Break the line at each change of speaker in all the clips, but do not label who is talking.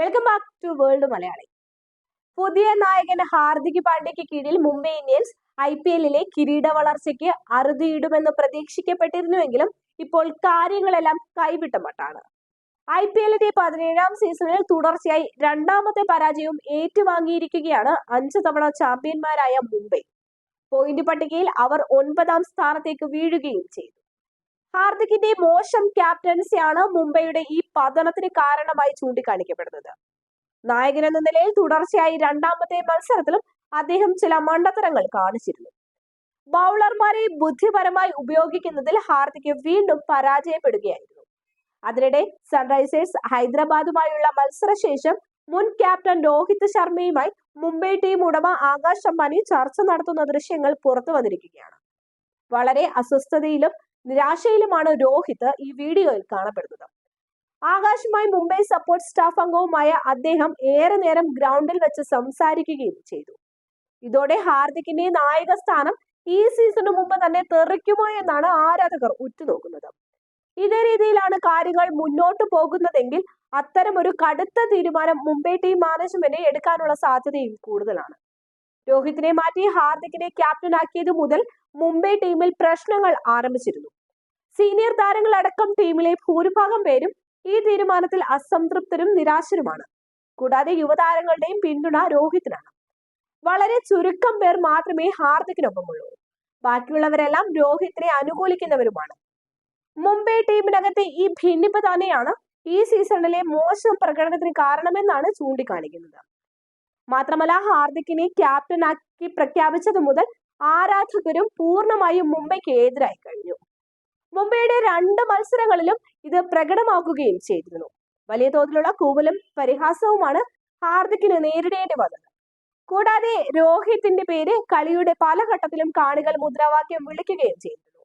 Welcome back to world Malayali പുതിയ നായകൻ ഹാർദിക് പാണ്ഡ്യയ്ക്ക് കീഴിൽ മുംബൈ ഇന്ത്യൻസ് ഐ പി എല്ലിലെ കിരീട വളർച്ചയ്ക്ക് അറുതിയിടുമെന്ന് പ്രതീക്ഷിക്കപ്പെട്ടിരുന്നുവെങ്കിലും ഇപ്പോൾ കാര്യങ്ങളെല്ലാം കൈവിട്ട മട്ടാണ്. ഐ പി എല്ലിന്റെ പതിനേഴാം സീസണിൽ തുടർച്ചയായി രണ്ടാമത്തെ പരാജയവും ഏറ്റുവാങ്ങിയിരിക്കുകയാണ് അഞ്ച് തവണ ചാമ്പ്യന്മാരായ മുംബൈ. പോയിന്റ് പട്ടികയിൽ അവർ ഒൻപതാം സ്ഥാനത്തേക്ക് വീഴുകയും ചെയ്തു. ഹാർദിക്കിന്റെ മോശം ക്യാപ്റ്റൻസിയാണ് മുംബൈയുടെ ഈ പതനത്തിന് കാരണമായി ചൂണ്ടിക്കാണിക്കപ്പെടുന്നത്. നായകൻ എന്ന നിലയിൽ തുടർച്ചയായി രണ്ടാമത്തെ മത്സരത്തിലും അദ്ദേഹം ചില മണ്ടത്തരങ്ങൾ കാണിച്ചിരുന്നു. ബൗളർമാരെ ബുദ്ധിപരമായി ഉപയോഗിക്കുന്നതിൽ ഹാർദിക്ക് വീണ്ടും പരാജയപ്പെടുകയായിരുന്നു. അതിനിടെ സൺറൈസേഴ്സ് ഹൈദരാബാദുമായുള്ള മത്സരശേഷം മുൻ ക്യാപ്റ്റൻ രോഹിത് ശർമ്മയുമായി മുംബൈ ടീം ഉടമ ആകാശ് അംബാനി ചർച്ച നടത്തുന്ന ദൃശ്യങ്ങൾ പുറത്തു വന്നിരിക്കുകയാണ്. വളരെ അസ്വസ്ഥതയിലും നിരാശയിലുമാണ് രോഹിത് ഈ വീഡിയോയിൽ കാണപ്പെടുന്നത്. ആകാശുമായി മുംബൈ സപ്പോർട്ട് സ്റ്റാഫ് അംഗവുമായ അദ്ദേഹം ഏറെ നേരം ഗ്രൗണ്ടിൽ വെച്ച് സംസാരിക്കുകയും ചെയ്തു. ഇതോടെ ഹാർദിക്കിന്റെ നായക സ്ഥാനം ഈ സീസണു മുമ്പ് തന്നെ തെറിക്കുമോ എന്നാണ് ആരാധകർ ഉറ്റുനോക്കുന്നത്. ഇതേ രീതിയിലാണ് കാര്യങ്ങൾ മുന്നോട്ട് പോകുന്നതെങ്കിൽ അത്തരം ഒരു കടുത്ത തീരുമാനം മുംബൈ ടീം മാനേജ്മെന്റ് എടുക്കാനുള്ള സാധ്യതയും കൂടുതലാണ്. രോഹിത്തിനെ മാറ്റി ഹാർദിക്കിനെ ക്യാപ്റ്റനാക്കിയത് മുതൽ മുംബൈ ടീമിൽ പ്രശ്നങ്ങൾ ആരംഭിച്ചിരുന്നു. സീനിയർ താരങ്ങളടക്കം ടീമിലെ ഭൂരിഭാഗം പേരും ഈ തീരുമാനത്തിൽ അസംതൃപ്തരും നിരാശരുമാണ്. കൂടാതെ യുവതാരങ്ങളുടെയും പിന്തുണ രോഹിത്തിനാണ്. വളരെ ചുരുക്കം പേർ മാത്രമേ ഹാർദിക്കിനൊപ്പമുള്ളൂ. ബാക്കിയുള്ളവരെല്ലാം രോഹിത്തിനെ അനുകൂലിക്കുന്നവരുമാണ്. മുംബൈ ടീമിനകത്തെ ഈ ഭിന്നിപ്പ് തന്നെയാണ് ഈ സീസണിലെ മോശം പ്രകടനത്തിന് കാരണമെന്നാണ് ചൂണ്ടിക്കാണിക്കുന്നത്. മാത്രമല്ല ഹാർദിക്കിനെ ക്യാപ്റ്റനാക്കി പ്രഖ്യാപിച്ചത് മുതൽ ആരാധകരും പൂർണമായും മുംബൈക്ക് എതിരായി കഴിഞ്ഞു. മുംബൈയുടെ രണ്ട് മത്സരങ്ങളിലും ഇത് പ്രകടമാക്കുകയും ചെയ്തിരുന്നു. വലിയ തോതിലുള്ള കൂവലും പരിഹാസവുമാണ് ഹാർദിക്കിന് നേരിടേണ്ടി വന്നത്. കൂടാതെ രോഹിത്തിന്റെ പേര് കളിയുടെ പല ഘട്ടത്തിലും കാണികൾ മുദ്രാവാക്യം വിളിക്കുകയും ചെയ്തിരുന്നു.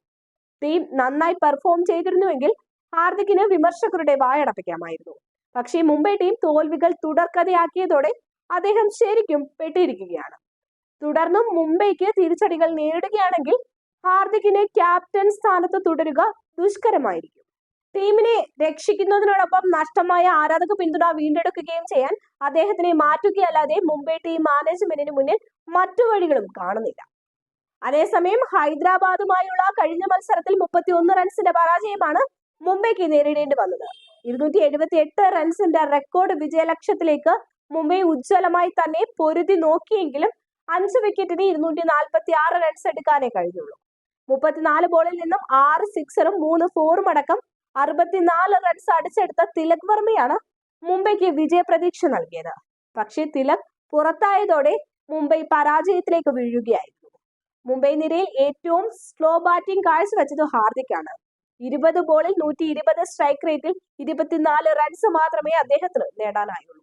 ടീം നന്നായി പെർഫോം ചെയ്തിരുന്നുവെങ്കിൽ ഹാർദിക്കിന് വിമർശകരുടെ വായടപ്പിക്കാമായിരുന്നു. പക്ഷേ മുംബൈ ടീം തോൽവികൾ തുടർക്കഥയാക്കിയതോടെ അദ്ദേഹം ശരിക്കും പെട്ടിരിക്കുകയാണ്. തുടർന്നും മുംബൈക്ക് തിരിച്ചടികൾ നേരിടുകയാണെങ്കിൽ ഹാർദിക്കിന് ക്യാപ്റ്റൻ സ്ഥാനത്ത് തുടരുക ദുഷ്കരമായിരിക്കും. ടീമിനെ രക്ഷിക്കുന്നതിനോടൊപ്പം നഷ്ടമായ ആരാധക പിന്തുണ വീണ്ടെടുക്കുകയും ചെയ്യാൻ അദ്ദേഹത്തിനെ മാറ്റുകയല്ലാതെ മുംബൈ ടീം മാനേജ്മെന്റിന് മുന്നിൽ മറ്റു വഴികളും കാണുന്നില്ല. അതേസമയം ഹൈദരാബാദുമായുള്ള കഴിഞ്ഞ മത്സരത്തിൽ മുപ്പത്തി ഒന്ന് റൺസിന്റെ പരാജയമാണ് മുംബൈക്ക് നേരിടേണ്ടി വന്നത്. ഇരുന്നൂറ്റി എഴുപത്തി എട്ട് റൺസിന്റെ റെക്കോർഡ് വിജയലക്ഷ്യത്തിലേക്ക് മുംബൈ ഉജ്ജ്വലമായി തന്നെ പൊരുതി നോക്കിയെങ്കിലും അഞ്ച് വിക്കറ്റിന് ഇരുന്നൂറ്റി നാൽപ്പത്തി ആറ് റൺസ് എടുക്കാനേ കഴിഞ്ഞുള്ളൂ. മുപ്പത്തിനാല് ബോളിൽ നിന്നും ആറ് സിക്സറും മൂന്ന് ഫോറും അടക്കം അറുപത്തിനാല് റൺസ് അടിച്ചെടുത്ത തിലക് വർമ്മയാണ് മുംബൈക്ക് വിജയപ്രതീക്ഷ നൽകിയത്. പക്ഷേ തിലക് പുറത്തായതോടെ മുംബൈ പരാജയത്തിലേക്ക് വീഴുകയായിരുന്നു. മുംബൈ നിരയിൽ ഏറ്റവും സ്ലോ ബാറ്റിംഗ് കാഴ്ചവെച്ചത് ഹാർദിക്കാണ്. ഇരുപത് ബോളിൽ നൂറ്റി ഇരുപത് സ്ട്രൈക്ക് റേറ്റിൽ ഇരുപത്തിനാല് റൺസ് മാത്രമേ അദ്ദേഹത്തിന് നേടാനായുള്ളൂ.